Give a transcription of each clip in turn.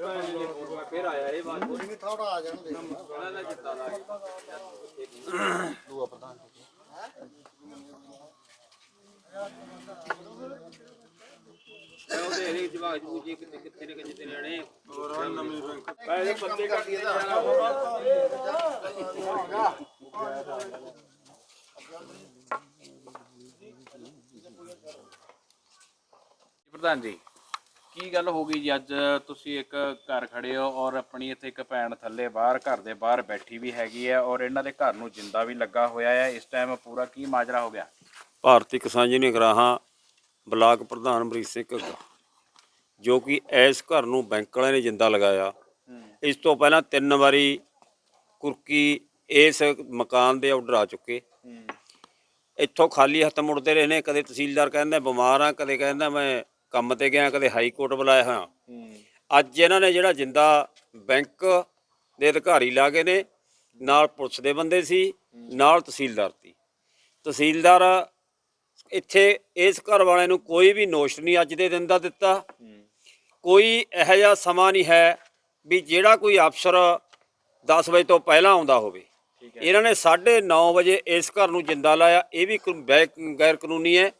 ਫੇਰ ਆਇਆ ਇਹ ਬਾਤ ਵੀ ਥੋੜਾ ਆ ਜਾਣ ਦੇ ਉਹਨਾਂ ਦਾ ਜਿੱਤਾ ਲਾ ਉਹਦੇ ਇਹ ਜਵਾਗ ਜੂ ਜੀ ਕਿੱਥੇ ਨੇ ਕਿੱਥੇ ਰਹਿਣੇ ਹੋਰ ਨਵੀਂ ਬੈਂਕ ਪਹਿਲੇ ਬੰਦੇ ਕੱਢੀ ਪ੍ਰਧਾਨ ਜੀ। ਕੀ ਗੱਲ ਹੋ ਗਈ ਜੀ? ਅੱਜ ਤੁਸੀਂ ਇੱਕ ਘਰ ਖੜੇ ਹੋ ਔਰ ਆਪਣੀ ਇੱਥੇ ਇੱਕ ਭੈਣ ਥੱਲੇ ਬਾਹਰ ਘਰ ਦੇ ਬਾਹਰ ਬੈਠੀ ਵੀ ਹੈਗੀ ਹੈ ਔਰ ਇਹਨਾਂ ਦੇ ਘਰ ਨੂੰ ਜਿੰਦਾ ਵੀ ਲੱਗਾ ਹੋਇਆ ਹੈ। ਇਸ ਟਾਈਮ ਪੂਰਾ ਕੀ ਮਾਜਰਾ ਹੋ ਗਿਆ? ਭਾਰਤੀ ਕਿਸਾਨ ਯੂਨੀਅਨ ਗਰਾਹਾਂ ਬਲਾਕ ਪ੍ਰਧਾਨ ਅਮਰੀਕ ਸਿੰਘ ਘੱਗਾ ਜੋ ਕਿ ਇਸ ਘਰ ਨੂੰ ਬੈਂਕ ਵਾਲਿਆਂ ਨੇ ਜਿੰਦਾ ਲਗਾਇਆ। ਇਸ ਤੋਂ ਪਹਿਲਾਂ ਤਿੰਨ ਵਾਰੀ ਕੁਰਕੀ ਇਸ ਮਕਾਨ ਦੇ ਆਰਡਰ ਆ ਚੁੱਕੇ। ਇੱਥੋਂ ਖਾਲੀ ਹੱਥ ਮੁੜਦੇ ਰਹੇ ਨੇ ਕਦੇ ਤਹਿਸੀਲਦਾਰ ਕਹਿੰਦਾ ਬਿਮਾਰ ਆ ਕਦੇ ਕਹਿੰਦਾ ਮੈਂ ਕੰਮ ਤੇ ਗਿਆ ਕਦੇ ਹਾਈ ਕੋਰਟ ਬੁਲਾਇਆ ਹਾਂ। ਅੱਜ ਇਹਨਾਂ ਨੇ ਜਿਹੜਾ ਜਿੰਦਾ ਬੈਂਕ ਦੇ ਅਧਿਕਾਰੀ ਲਾ ਕੇ ਨੇ ਨਾਲ ਪੁਲਿਸ ਦੇ ਬੰਦੇ ਸੀ ਨਾਲ ਤਹਿਸੀਲਦਾਰ ਸੀ। ਤਹਿਸੀਲਦਾਰ ਇੱਥੇ ਇਸ ਘਰ ਵਾਲਿਆਂ ਨੂੰ ਕੋਈ ਵੀ ਨੋਸ਼ ਨਹੀਂ ਅੱਜ ਦੇ ਦਿਨ ਦਾ ਦਿੱਤਾ। ਕੋਈ ਇਹੋ ਜਿਹਾ ਸਮਾਂ ਨਹੀਂ ਹੈ ਵੀ ਜਿਹੜਾ ਕੋਈ ਅਫਸਰ 10 ਵਜੇ ਤੋਂ ਪਹਿਲਾਂ ਆਉਂਦਾ ਹੋਵੇ। ਇਹਨਾਂ ਨੇ 9:30 ਵਜੇ ਇਸ ਘਰ ਨੂੰ ਜਿੰਦਾ ਲਾਇਆ। ਇਹ ਵੀ ਗੈਰ ਕਾਨੂੰਨੀ ਹੈ।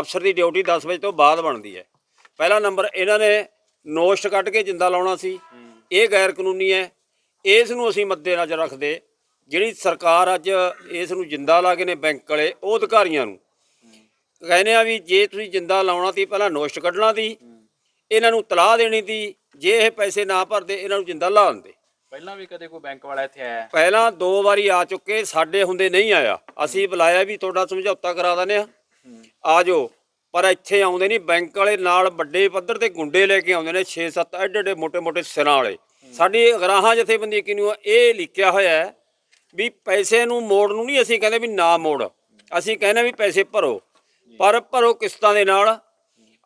ਅਫਸਰ ਦੀ ਡਿਊਟੀ 10 ਵਜੇ ਤੋਂ ਬਾਅਦ ਬਣਦੀ ਹੈ। ਪਹਿਲਾ ਨੰਬਰ ਇਹਨਾਂ ਨੇ ਨੋਸ਼ਟ ਕੱਢ ਕੇ ਜਿੰਦਾ ਲਾਉਣਾ ਸੀ। ਇਹ ਗੈਰ ਕਾਨੂੰਨੀ ਹੈ। ਇਸ ਨੂੰ ਅਸੀਂ ਮੱਦੇ ਨਜ਼ਰ ਰੱਖਦੇ। ਜਿਹੜੀ ਸਰਕਾਰ ਅੱਜ ਇਸ ਨੂੰ ਜਿੰਦਾ ਲਾ ਕੇ ਨੇ ਬੈਂਕ ਵਾਲੇ ਉਹ ਅਧਿਕਾਰੀਆਂ ਨੂੰ। ਕਹਿੰਦੇ ਆ ਵੀ ਜੇ ਤੁਸੀਂ ਜਿੰਦਾ ਲਾਉਣਾ ਤੀ ਪਹਿਲਾਂ ਨੋਸ਼ਟ ਕੱਢਣਾ ਤੀ ਇਹਨਾਂ ਨੂੰ ਤਲਾਹ ਦੇਣੀ ਤੀ ਜੇ ਇਹ ਪੈਸੇ ਨਾ ਭਰਦੇ ਇਹਨਾਂ ਨੂੰ ਜਿੰਦਾ ਲਾ ਦਿੰਦੇ। ਪਹਿਲਾਂ ਵੀ ਕਦੇ ਕੋਈ ਬੈਂਕ ਵਾਲਾ ਇੱਥੇ ਆਇਆ? ਪਹਿਲਾਂ ਦੋ ਵਾਰੀ ਆ ਚੁੱਕੇ ਸਾਡੇ ਹੁੰਦੇ ਨਹੀਂ ਆਇਆ। ਅਸੀਂ ਬੁਲਾਇਆ ਵੀ ਤੁਹਾਡਾ ਸਮਝੌਤਾ ਕਰਾ ਦਿੰਦੇ ਆ ਆ ਜਾਓ। ਪਰ ਇੱਥੇ ਆਉਂਦੇ ਨਹੀਂ, ਬੈਂਕ ਵਾਲੇ ਨਾਲ ਵੱਡੇ ਪੱਧਰ ਤੇ ਗੁੰਡੇ ਲੈ ਕੇ ਆਉਂਦੇ ਨੇ 6-7 ਐਡੇ ਐਡੇ ਮੋਟੇ ਮੋਟੇ ਸਿਰਾਂ ਵਾਲੇ। ਸਾਡੀ ਅਗਰਾਹਾਂ ਜਥੇਬੰਦੀ ਕਿਨੂੰ ਇਹ ਲਿਖਿਆ ਹੋਇਆ ਵੀ ਪੈਸੇ ਨੂੰ ਮੋੜ ਨੂੰ ਨਹੀਂ ਅਸੀਂ ਕਹਿੰਦੇ ਵੀ ਨਾ ਮੋੜ। ਅਸੀਂ ਕਹਿੰਦੇ ਵੀ ਪੈਸੇ ਭਰੋ। ਪਰ ਭਰੋ ਕਿਸ਼ਤਾਂ ਦੇ ਨਾਲ।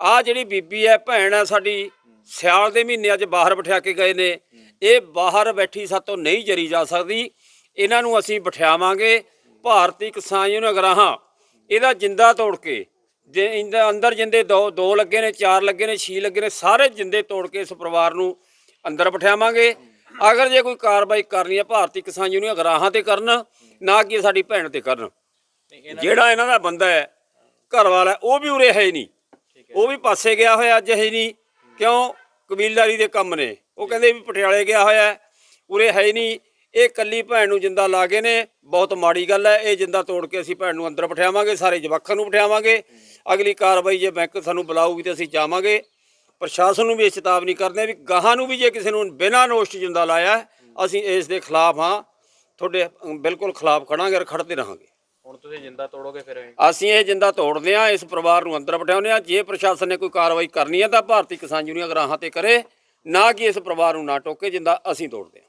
ਆ ਜਿਹੜੀ ਬੀਬੀ ਹੈ, ਭੈਣ ਹੈ ਸਾਡੀ, ਸਿਆਲ ਦੇ ਮਹੀਨੇ ਅੱਜ ਬਾਹਰ ਬਿਠਾ ਕੇ ਗਏ ਨੇ। ਇਹ ਬਾਹਰ ਬੈਠੀ ਸਾਤੋਂ ਨਹੀਂ ਜਰੀ ਜਾ ਸਕਦੀ। ਇਹਨਾਂ ਨੂੰ ਅਸੀਂ ਬਿਠਾਵਾਂਗੇ। ਭਾਰਤੀ ਕਿਸਾਨ ਯੂਨੀਅਨ ਅਗਰਾਹਾਂ। ਇਹਦਾ ਜਿੰਦਾ ਤੋੜ ਕੇ ਜੇ ਇਹਦੇ ਅੰਦਰ ਜਿੰਦੇ ਦੋ ਦੋ ਲੱਗੇ ਨੇ ਚਾਰ ਲੱਗੇ ਨੇ ਛੇ ਲੱਗੇ ਨੇ ਸਾਰੇ ਜਿੰਦੇ ਤੋੜ ਕੇ ਇਸ ਪਰਿਵਾਰ ਨੂੰ ਅੰਦਰ ਬਿਠਾਵਾਂਗੇ। ਅਗਰ ਜੇ ਕੋਈ ਕਾਰਵਾਈ ਕਰਨੀ ਹੈ ਭਾਰਤੀ ਕਿਸਾਨ ਯੂਨੀਅਨ ਗਰਾਹਾਂ ਤੇ ਕਰਨ ਨਾ ਕਿ ਸਾਡੀ ਭੈਣ ਤੇ ਕਰਨ। ਜਿਹੜਾ ਇਹਨਾਂ ਦਾ ਬੰਦਾ ਹੈ ਘਰ ਵਾਲਾ ਉਹ ਵੀ ਉਰੇ ਹੈ ਹੀ ਨਹੀਂ। ਉਹ ਵੀ ਪਾਸੇ ਗਿਆ ਹੋਇਆ ਅੱਜ ਹੈ ਨਹੀਂ। ਕਿਉਂ? ਕਬੀਲਦਾਰੀ ਦੇ ਕੰਮ ਨੇ। ਉਹ ਕਹਿੰਦੇ ਵੀ ਪਟਿਆਲੇ ਗਿਆ ਹੋਇਆ ਉਰੇ ਹੈ ਹੀ ਨਹੀਂ। ਇਹ ਕੱਲੀ ਭੈਣ ਨੂੰ ਜਿੰਦਾ ਲਾ ਕੇ ਨੇ ਬਹੁਤ ਮਾੜੀ ਗੱਲ ਹੈ ਇਹ ਜਿੰਦਾ ਤੋੜ ਕੇ ਅਸੀਂ ਭੈਣ ਨੂੰ ਅੰਦਰ ਬਿਠਾਵਾਂਗੇ ਸਾਰੇ ਜਵਾਕਾਂ ਨੂੰ ਬਿਠਾਵਾਂਗੇ। ਅਗਲੀ ਕਾਰਵਾਈ ਜੇ ਬੈਂਕ ਸਾਨੂੰ ਬੁਲਾਊਗੀ ਤੇ ਅਸੀਂ ਜਾਵਾਂਗੇ। ਪ੍ਰਸ਼ਾਸਨ ਨੂੰ ਵੀ ਇਹ ਚੇਤਾਵਨੀ ਕਰਦੇ ਹਾਂ ਵੀ ਗਾਹਾਂ ਨੂੰ ਵੀ ਜੇ ਕਿਸੇ ਨੂੰ ਬਿਨਾਂ ਨੋਟਿਸ ਜਿੰਦਾ ਲਾਇਆ ਅਸੀਂ ਇਸ ਦੇ ਖਿਲਾਫ ਹਾਂ। ਤੁਹਾਡੇ ਬਿਲਕੁਲ ਖਿਲਾਫ ਖੜਾਂਗੇ ਔਰ ਖੜਦੇ ਰਹਾਂਗੇ। ਹੁਣ ਤੁਸੀਂ ਜਿੰਦਾ ਤੋੜੋਗੇ ਫਿਰ? ਅਸੀਂ ਇਹ ਜਿੰਦਾ ਤੋੜਦੇ ਆ ਇਸ ਪਰਿਵਾਰ ਨੂੰ ਅੰਦਰ ਬਿਠਾਉਂਦੇ ਆ ਜੇ ਪ੍ਰਸ਼ਾਸਨ ਨੇ ਕੋਈ ਕਾਰਵਾਈ ਕਰਨੀ ਹੈ ਤਾਂ ਭਾਰਤੀ ਕਿਸਾਨ ਯੂਨੀਅਨ ਗਰਾਹਾਂ ਤੇ ਕਰੇ ਨਾ ਕਿ ਇਸ ਪਰਿਵਾਰ ਨੂੰ ਨਾ ਟੋਕੇ ਜਿੰਦਾ ਅਸੀਂ ਤੋੜਦੇ ਆ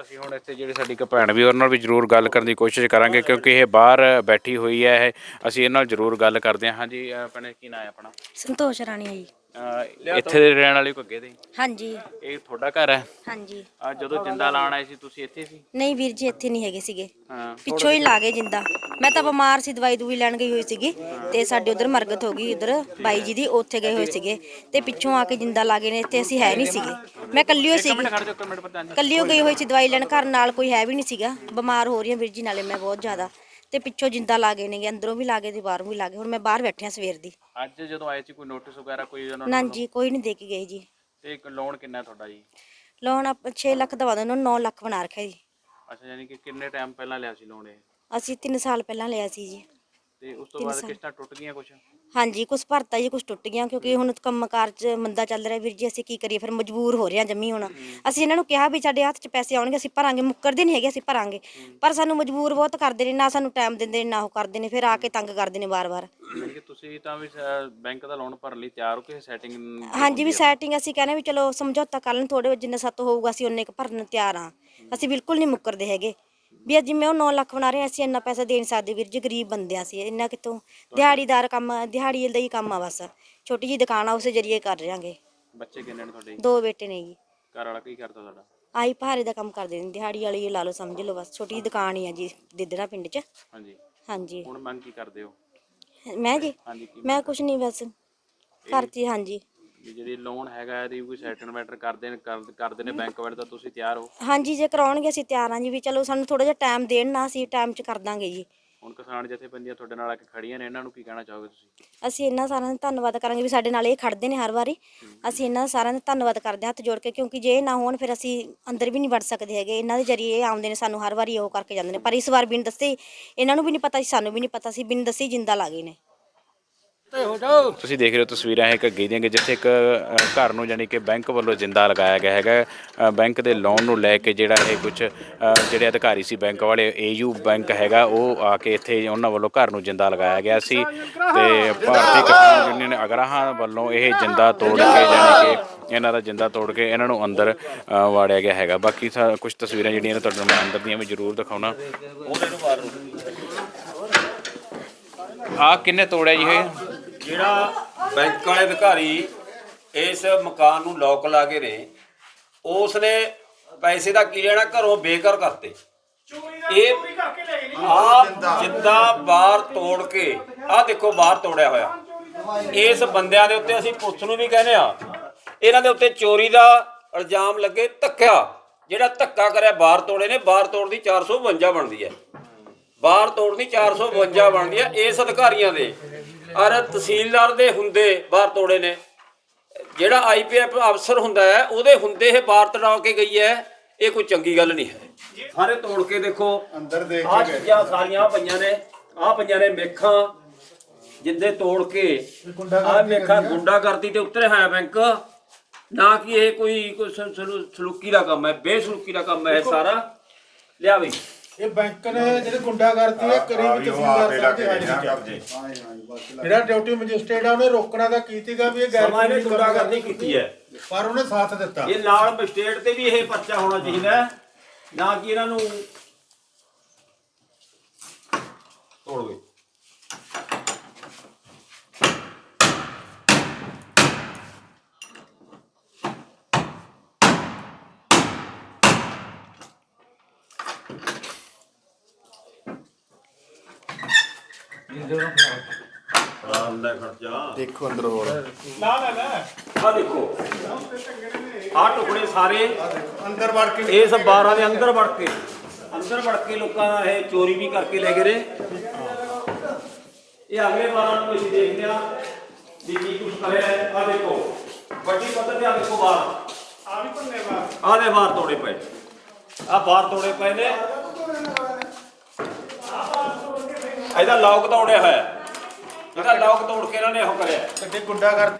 ਅਸੀਂ ਹੁਣ ਇੱਥੇ ਜਿਹੜੀ ਸਾਡੀ ਇੱਕ ਭੈਣ ਵੀ ਉਹਨਾਂ ਨਾਲ ਵੀ ਜ਼ਰੂਰ ਗੱਲ ਕਰਨ ਦੀ ਕੋਸ਼ਿਸ਼ ਕਰਾਂਗੇ, ਕਿਉਂਕਿ ਇਹ ਬਾਹਰ ਬੈਠੀ ਹੋਈ ਹੈ ਇਹ। ਅਸੀਂ ਇਹਨਾਂ ਨਾਲ ਜ਼ਰੂਰ ਗੱਲ ਕਰਦੇ ਹਾਂ। ਹਾਂਜੀ, ਅਹ ਭੈਣੇ, ਕੀ ਨਾਂ ਹੈ ਆਪਣਾ? ਸੰਤੋਸ਼ ਰਾਣੀ ਆ ਜੀ। ਅਹ ਇੱਥੇ ਦੇ ਰਹਿਣ ਵਾਲੇ ਘੱਗੇ ਦੇ? ਹਾਂਜੀ। ਇਹ ਤੁਹਾਡਾ ਘਰ ਹੈ? ਹਾਂਜੀ। ਆ ਜਦੋਂ ਜਿੰਦਾ ਲਾਉਣ ਆਏ ਸੀ ਤੁਸੀਂ ਇੱਥੇ ਸੀ? ਨਹੀਂ ਵੀਰ ਜੀ ਇੱਥੇ ਨਹੀਂ ਹੈਗੇ ਸੀਗੇ। ਹਾਂ ਪਿੱਛੋਂ ਹੀ ਲਾ ਗਏ ਜਿੰਦਾ। ਮੈਂ ਤਾਂ ਬਿਮਾਰ ਸੀ ਦਵਾਈ ਦੂਈ ਲੈਣ ਗਈ ਹੋਈ ਸੀਗੀ ਤੇ ਸਾਡੇ ਉਧਰ ਮਰਗਤ ਹੋ ਗਈ ਉਧਰ ਬਾਈ ਜੀ ਦੀ ਉੱਥੇ ਗਏ ਹੋਏ ਸੀਗੇ ਤੇ ਪਿੱਛੋਂ ਆ ਕੇ ਜਿੰਦਾ ਲਾ ਗਏ ਨੇ ਇੱਥੇ ਅਸੀਂ ਹੈ ਨਹੀਂ ਸੀਗੇ। ਮੈਂ ਕੱਲੀ ਹੋਈ ਸੀਗੀ। ਖੜ ਜਾਓ ਇੱਕ ਮਿੰਟ ਪ੍ਰਧਾਨ ਜੀ ਕੱਲੀ ਹੋ ਗਈ ਹੋਈ ਸੀ ਦਵਾਈ ਲੈਣ ਘਰ ਨਾਲ ਕੋਈ ਹੈ ਵੀ ਨਹੀਂ ਸੀਗਾ। ਬਿਮਾਰ ਹੋ ਰਹੀ ਹਾਂ ਵੀਰ ਜੀ ਨਾਲੇ ਮੈਂ ਬਹੁਤ ਜ਼ਿਆਦਾ। ਤੇ ਪਿੱਛੋਂ ਜਿੰਦਾ ਲਾ ਗਏ ਨੇਗੇ ਅੰਦਰੋਂ ਵੀ ਲਾ ਗਏ ਤੇ ਬਾਹਰੋਂ ਵੀ ਲਾ ਗਏ। ਹੁਣ ਮੈਂ ਬਾਹਰ ਬੈਠਿਆ ਸਵੇਰ ਦੀ। ਅੱਜ ਜਦੋਂ ਆਏ ਸੀ ਕੋਈ ਨੋਟਿਸ ਵਗੈਰਾ ਕੋਈ ਉਹਨਾਂ ਨਾ ਨੂੰ ਜੀ ਕੋਈ ਨਹੀਂ ਦੇ ਕੇ ਗਏ ਜੀ। ਤੇ ਇੱਕ ਲੋਨ ਕਿੰਨਾ ਤੁਹਾਡਾ ਜੀ? ਲੋਨ ਆਪਾਂ 6 ਲੱਖ ਦਵਾ ਦੋ 9 ਲੱਖ ਬਣਾ ਰੱਖਿਆ ਜੀ। ਅੱਛਾ ਯਾਨੀ ਕਿ ਕਿੰਨੇ ਟਾਈਮ ਪਹਿਲਾਂ ਲਿਆ ਸੀ ਲੋਨ ਇਹ? ਅਸੀਂ 3 ਸਾਲ ਪਹਿਲਾਂ ਲਿਆ ਸੀ ਜੀ। ਤੇ ਉਸ ਤੋਂ ਬਾਅਦ ਕਿਸ਼ਤਾਂ ਟੁੱਟ ਗਈਆਂ ਕੁਝ ਹਾਂਜੀ ਕੁਝ ਭਰਤਾ ਜੀ ਕੁਝ ਟੁੱਟ ਗਿਆ ਕਿਉਂਕਿ ਹੁਣ ਕੰਮਕਾਰ 'ਚ ਮੰਦਾ ਚੱਲ ਰਿਹਾ ਵੀਰ ਜੀ ਅਸੀਂ ਕੀ ਕਰੀਏ? ਫਿਰ ਮਜਬੂਰ ਹੋ ਰਹੇ ਹਾਂ ਜੰਮੀ ਹੁਣ। ਅਸੀਂ ਇਹਨਾਂ ਨੂੰ ਕਿਹਾ ਵੀ ਸਾਡੇ ਹੱਥ 'ਚ ਪੈਸੇ ਆਉਣਗੇ ਅਸੀਂ ਭਰਾਂਗੇ ਮੁੱਕਰਦੇ ਨਹੀਂ ਹੈਗੇ ਅਸੀਂ ਭਰਾਂਗੇ। ਪਰ ਸਾਨੂੰ ਮਜਬੂਰ ਬਹੁਤ ਕਰਦੇ ਨੇ ਨਾ ਸਾਨੂੰ ਟਾਈਮ ਦਿੰਦੇ ਨੇ ਨਾ ਉਹ ਕਰਦੇ ਨੇ ਫਿਰ ਆ ਕੇ ਤੰਗ ਕਰਦੇ ਨੇ ਵਾਰ-ਵਾਰ। ਯਾਨੀ ਕਿ ਤੁਸੀਂ ਤਾਂ ਵੀ ਬੈਂਕ ਦਾ ਲੋਨ ਭਰਨ ਲਈ ਤਿਆਰ ਹੋ ਕੇ ਸੈਟਿੰਗ ਹਾਂਜੀ ਵੀ ਸੈਟਿੰਗ ਅਸੀਂ ਕਹਿੰਦੇ ਵੀ ਚਲੋ ਸਮਝੌਤਾ ਕਰ ਲੈਣ ਥੋੜੇ ਜਿੰਨਾ ਸੱਤ ਹੋਊਗਾ ਅਸੀਂ ਉਹਨੇ ਕ ਭਰਨ ਨੂੰ ਤਿਆਰ ਆ ਅਸੀਂ ਬਿਲਕੁਲ ਨਹੀਂ ਮੁੱਕਰਦੇ ਹੈਗੇ। ਵੀ ਅੱਜ ਜਿਵੇਂ ਉਹ 9 ਲੱਖ ਬਣਾ ਰਹੇ ਹਾਂ, ਅਸੀਂ ਇੰਨਾ ਪੈਸਾ ਦੇ ਨਹੀਂ ਸਕਦੇ ਵੀਰ ਜੀ ਗਰੀਬ ਬੰਦੇ ਆ ਅਸੀਂ ਇੰਨਾ ਕਿਤੋਂ ਦਿਹਾੜੀਦਾਰ ਕੰਮ ਦਿਹਾੜੀ ਦਾ ਹੀ ਕੰਮ ਆ ਬਸ। ਛੋਟੀ ਜੀ ਦੁਕਾਨ ਆ ਉਸੇ ਜਰੀਏ ਕਰ ਰਹਾਂਗੇ ਬੱਚੇ ਕਿੰਨੇ ਨੇ ਤੁਹਾਡੇ? ਦੋ ਬੇਟੇ ਨੇ ਜੀ। ਘਰ ਵਾਲਾ ਕੀ ਕਰਦਾ ਤੁਹਾਡਾ? ਆਹੀ ਭਾਰੇ ਦਾ ਕੰਮ ਕਰਦੇ ਨੇ ਦਿਹਾੜੀ ਵਾਲੀ ਲਾ ਲਓ ਸਮਝ ਲਓ ਬਸ। ਛੋਟੀ ਜਿਹੀ ਦੁਕਾਨ ਹੀ ਆ ਜੀ ਦਿਦੜਾ ਪਿੰਡ 'ਚ। ਹਾਂਜੀ। ਹਾਂਜੀ। ਹੁਣ ਮੰਗ ਕੀ ਕਰਦੇ ਹੋ? ਮੈਂ ਜੀ ਹਾਂਜੀ ਕੀ ਮੈਂ ਕੁਛ ਨਹੀਂ ਬਸ। ਘਰ 'ਚ ਹੀ, ਹਾਂਜੀ। ਵੀ ਜਿਹੜੀ ਲੋਨ ਹੈਗਾ ਇਹਦੀ ਕੋਈ ਸੈਟਲਮੈਂਟ ਕਰਦੇ ਨੇ ਕਰ- ਕਰਦੇ ਨੇ ਬੈਂਕ ਵਾਲੇ ਤਾਂ ਤੁਸੀਂ ਤਿਆਰ ਹੋ? ਹਾਂਜੀ ਜੇ ਕਰਾਉਣਗੇ ਅਸੀਂ ਤਿਆਰ ਹਾਂ ਜੀ ਵੀ ਚਲੋ ਸਾਨੂੰ ਥੋੜਾ ਜਿਹਾ ਟਾਈਮ ਦੇਣ ਨਾ ਅਸੀਂ ਟਾਈਮ 'ਚ ਕਰ ਦਾਂਗੇ ਜੀ। ਹੁਣ ਕਿਸਾਨ ਜਥੇਬੰਦੀਆਂ ਤੁਹਾਡੇ ਨਾਲ ਆ ਕੇ ਖੜੀਆਂ ਨੇ ਇਹਨਾਂ ਨੂੰ ਕੀ ਕਹਿਣਾ ਚਾਹੋਗੇ ਤੁਸੀਂ? ਅਸੀਂ ਇਹਨਾਂ ਸਾਰਿਆਂ ਦਾ ਧੰਨਵਾਦ ਕਰਾਂਗੇ ਵੀ ਸਾਡੇ ਨਾਲ ਇਹ ਖੜਦੇ ਨੇ ਹਰ ਵਾਰੀ। ਅਸੀਂ ਇਹਨਾਂ ਸਾਰਿਆਂ ਦਾ ਧੰਨਵਾਦ ਕਰਦੇ ਹਾਂ ਹੱਥ ਜੋੜ ਕੇ ਕਿਉਂਕਿ ਜੇ ਇਹ ਨਾ ਹੋਣ ਫਿਰ ਅਸੀਂ ਅੰਦਰ ਵੀ ਨਹੀਂ ਵੜ ਸਕਦੇ ਹੈਗੇ। ਇਹਨਾਂ ਦੇ ਜਰੀਏ ਇਹ ਆਉਂਦੇ ਨੇ ਸਾਨੂੰ ਹਰ ਵਾਰੀ ਉਹ ਕਰਕੇ ਜਾਂਦੇ ਨੇ। ਪਰ ਇਸ ਵਾਰ ਬਿਨ ਦੱਸੇ ਇਹਨਾਂ ਨੂੰ ਵੀ ਨਹੀਂ ਪਤਾ ਸੀ ਸਾਨੂੰ ਵੀ ਨਹੀਂ ਪਤਾ ਸੀ ਬਿਨ ਦੱਸੇ ਹੀ ਜਿੰਦਾ ਲਾ ਗਏ ਨੇ। ਤੁਸੀਂ ਦੇਖ ਰਹੇ ਹੋ ਤਸਵੀਰਾਂ ਇਹ ਘੱਗੇ ਦੀਆਂ ਕਿ ਜਿੱਥੇ ਇੱਕ ਘਰ ਨੂੰ ਯਾਨੀ ਕਿ ਬੈਂਕ ਵੱਲੋਂ ਜਿੰਦਾ ਲਗਾਇਆ ਗਿਆ ਹੈਗਾ। ਬੈਂਕ ਦੇ ਲੋਨ ਨੂੰ ਲੈ ਕੇ ਜਿਹੜਾ ਇਹ ਕੁਝ ਜਿਹੜੇ ਅਧਿਕਾਰੀ ਸੀ ਬੈਂਕ ਵਾਲੇ ਏਯੂ ਬੈਂਕ ਹੈਗਾ ਉਹ ਆ ਕੇ ਇੱਥੇ ਉਹਨਾਂ ਵੱਲੋਂ ਘਰ ਨੂੰ ਜਿੰਦਾ ਲਗਾਇਆ ਗਿਆ ਸੀ। ਤੇ ਭਾਰਤੀ ਕਿਸਾਨ ਯੂਨੀਅਨ ਅਗਰਾਹਾਂ ਵੱਲੋਂ ਇਹ ਜਿੰਦਾ ਤੋੜ ਕੇ ਯਾਨੀ ਕਿ ਇਹਨਾਂ ਦਾ ਜਿੰਦਾ ਤੋੜ ਕੇ ਇਹਨਾਂ ਨੂੰ ਅੰਦਰ ਵਾੜਿਆ ਗਿਆ ਹੈਗਾ। ਬਾਕੀ ਕੁਝ ਤਸਵੀਰਾਂ ਜਿਹੜੀਆਂ ਨੇ ਤੁਹਾਨੂੰ ਮੈਂ ਅੰਦਰ ਦੀਆਂ ਵੀ ਜ਼ਰੂਰ ਦਿਖਾਉਣਾ। ਆ ਕਿੰਨੇ ਤੋੜਿਆ ਜੀ ਇਹ? ਜਿਹੜਾ ਬੈਂਕ ਵਾਲੇ ਅਧਿਕਾਰੀ ਇਸ ਮਕਾਨ ਨੂੰ ਲੋਕ ਲਾ ਕੇ ਨੇ ਉਸ ਨੇ ਪੈਸੇ ਦਾ ਕੀ ਲੈਣਾ? ਘਰੋਂ ਬੇਕਰ ਕਰਤੇ। ਇਹ ਆ ਜਿੰਦਾ ਬਾਹਰ ਤੋੜ ਕੇ ਆ ਦੇਖੋ ਬਾਹਰ ਤੋੜਿਆ ਹੋਇਆ। ਇਸ ਬੰਦਿਆਂ ਦੇ ਉੱਤੇ ਅਸੀਂ ਪੁਲਿਸ ਨੂੰ ਵੀ ਕਹਿੰਦੇ ਆ ਇਹਨਾਂ ਦੇ ਉੱਤੇ ਚੋਰੀ ਦਾ ਇਲਜ਼ਾਮ ਲੱਗੇ ਧੱਕਾ ਜਿਹੜਾ ਧੱਕਾ ਕਰਿਆ ਬਾਹਰ ਤੋੜੇ ਨੇ ਬਾਹਰ ਤੋੜ ਦੀ 452 ਬਣਦੀ ਹੈ। ਬਾਹਰ ਤੋੜ ਦੀ 452 ਬਣਦੀ ਹੈ ਇਸ ਅਧਿਕਾਰੀਆਂ ਦੇ। ਔਰ ਤਹਿਸੀਲਦਾਰ ਦੇ ਹੁੰਦੇ ਬਾਹਰ ਤੋੜੇ ਨੇ। ਜਿਹੜਾ ਆਈਪੀਐਫ ਅਫਸਰ ਹੁੰਦਾ ਹੈ ਉਹਦੇ ਹੁੰਦੇ ਇਹ ਬਾਹਰ ਤੜਾ ਕੇ ਗਈ ਹੈ ਇਹ ਕੋਈ ਚੰਗੀ ਗੱਲ ਨਹੀਂ ਹੈ। ਸਾਰੇ ਤੋੜ ਕੇ ਦੇਖੋ। ਅੰਦਰ ਦੇਖ ਆਹ ਚੀਜ਼ਾਂ ਸਾਰੀਆਂ ਪਈਆਂ ਨੇ ਆਹ ਪਈਆਂ ਨੇ ਮੇਖਾਂ ਜਿੰਦੇ ਤੋੜ ਕੇ। ਆਹ ਮੇਖਾਂ ਗੁੰਡਾ ਕਰਦੀ ਤੇ ਉਤਰੇ ਹੋਇਆ ਬੈਂਕ ਨਾ ਕਿ ਇਹ ਕੋਈ ਕੋਈ ਸਲੂਕੀ ਦਾ ਕੰਮ ਹੈ ਬੇਸਲੂਕੀ ਦਾ ਕੰਮ ਹੈ ਇਹ ਸਾਰਾ। ਲਿਆ ਵੀ। ਇਹ ਬੈਂਕ ਨੇ ਜਿਹੜੇ ਗੁੰਡਾਗਰਦੀ ਹੈ ਕਰੀਬ ਤਹਿਸੀਲਦਾਰ ਸਾਹਿਬ ਦੀ ਹਾਜ਼ਰੀ ਚ ਜਿਹੜਾ ਡਿਊਟੀ ਮੈਜਿਸਟ੍ਰੇਟ ਆ ਉਹਨੇ ਰੋਕਣਾ ਤਾਂ ਕੀਤੀਗਾ ਵੀ ਇਹ ਗੈਰ ਸਮਾਂ ਇਹਨੇ ਕਾਨੂੰਨੀ ਗੁੰਡਾ ਕਰਦੀ। ਕੀਤੀ ਹੈ। ਪਰ ਉਹਨੇ ਸਾਥ ਦਿੱਤਾ। ਇਹ ਨਾਲ ਮਜਿਸਟ੍ਰੇਟ ਤੇ ਵੀ ਇਹ ਪਰਚਾ ਹੋਣਾ ਚਾਹੀਦਾ ਹੈ। ਨਾ ਕਿ ਇਹਨਾਂ ਨੂੰ ਲੈ ਖਰਚਾ ਦੇਖੋ ਅੰਦਰ ਹੋਰ ਆ ਦੇਖੋ। ਆ ਟੁਕੜੇ ਸਾਰੇ ਅੰਦਰ ਵੜ ਕੇ। ਇਸ 12 ਦੇ ਅੰਦਰ ਵੜ ਕੇ। ਅੰਦਰ ਵੜ ਕੇ ਲੋਕਾਂ ਦਾ ਇਹ ਚੋਰੀ ਵੀ ਕਰਕੇ ਲੈ ਗਏ ਨੇ। ਇਹ ਅਗਲੇ 12 ਨੂੰ ਅਸੀਂ ਦੇਖਦੇ ਆ ਵੀ ਕੀ ਕੁਝ ਕਰਿਆ ਆ ਦੇਖੋ ਵੱਡੀ ਪੱਧਰ ਤੇ ਆ ਦੇਖੋ ਬਾਹਰ ਆ ਵੀ ਭੰਨੇ ਬਾਹਰ ਆ ਦੇ ਬਾਹਰ ਤੋੜੇ ਪਏ। ਆ ਬਾਹਰ ਤੋੜੇ ਪਏ ਨੇ। ਇਹਦਾ ਲੌਕ ਤੋੜਿਆ ਹੋਇਆ। ਇਹਦਾ ਲੌਕ ਤੋੜ ਕੇ ਇਹਨਾਂ ਨੇ ਉਹ ਕਰਿਆ। ਕਿੱਡੇ ਗੁੰਡਾਗਰਦੀ